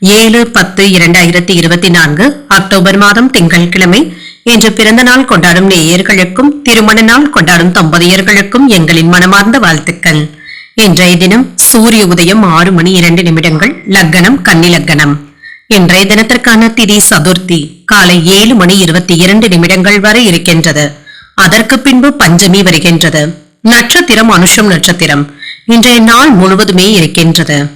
ஏழு பத்து இரண்டாயிரத்தி இருபத்தி நான்கு அக்டோபர் மாதம் திங்கட்கிழமை இன்று பிறந்த நாள் கொண்டாடும் நேயர்களுக்கும் திருமண நாள் கொண்டாடும் தம்பதியர்களுக்கும் எங்களின் மனமார்ந்த வாழ்த்துக்கள். இன்றைய தினம் சூரிய உதயம் ஆறு மணி இரண்டு நிமிடங்கள் லக்கணம் கன்னி லக்கணம். இன்றைய தினத்திற்கான திதி சதுர்த்தி காலை ஏழு மணி இருபத்தி இரண்டு நிமிடங்கள் வரை இருக்கின்றது. அதற்கு பின்பு பஞ்சமி வருகின்றது. நட்சத்திரம் அனுஷம் நட்சத்திரம். இன்றைய நாள் முழுவதுமே இருக்கின்றது.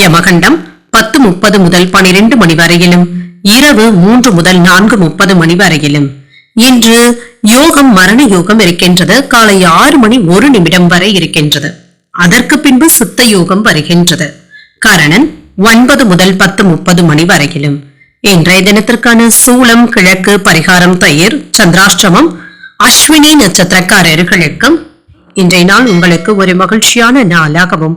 யமகண்டம் பத்து முப்பது முதல் பனிரெண்டு மணி வரையிலும் இரவு மூன்று முதல் நான்கு முப்பது மணி வரையிலும். இன்று யோகம் மரண யோகம் இருக்கின்றது. காலை ஆறு மணி ஒரு நிமிடம் வரை இருக்கின்றது. அதற்கு பின்பு சித்த யோகம் வருகின்றது. கரணன் ஒன்பது முதல் பத்து முப்பது மணி வரையிலும். இன்றைய தினத்திற்கான சூலம் கிழக்கு பரிகாரம் தயிர் சந்திராஷ்டிரமம் அஸ்வினி நட்சத்திரக்காரர்களுக்கும் இன்றைய நாள் உங்களுக்கு ஒரு மகிழ்ச்சியான நாளாகவும்